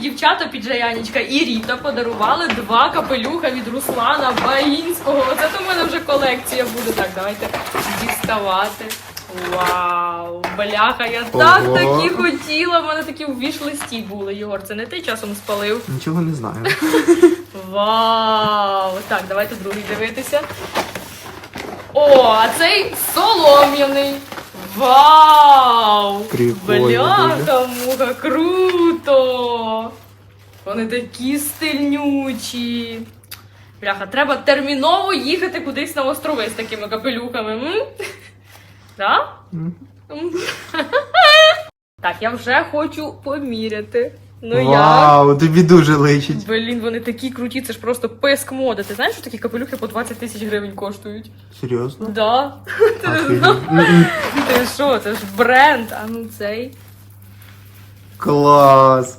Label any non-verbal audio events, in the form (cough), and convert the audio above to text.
Дівчата піджаянічка і Ріта подарували два капелюха від Руслана Багінського. Оце то в мене вже колекція буде. Так, давайте діставати. Вау! Бляха, я так Ого. такі хотіла. У мене такі в віш-листі були, Єгор. Це не ти часом спалив. Нічого не знаю. (laughs) Вау! Так, давайте другий дивитися. О, а цей солом'яний. Вау! Прикольно Бляха, муха, круто! Вони такі стильнючі. Бляха, треба терміново їхати кудись на острови з такими капелюхами. М? Да? (laughs) Так, я вже хочу поміряти. Ну як? Вау, тобі дуже личить. Блін, вони такі круті, це ж просто писк моди. Ти знаєш, що такі капелюхи по 20 тисяч гривень коштують? Серйозно? Да. (laughs) Ти не знав? Ти що, це ж бренд, а ну цей. Клас.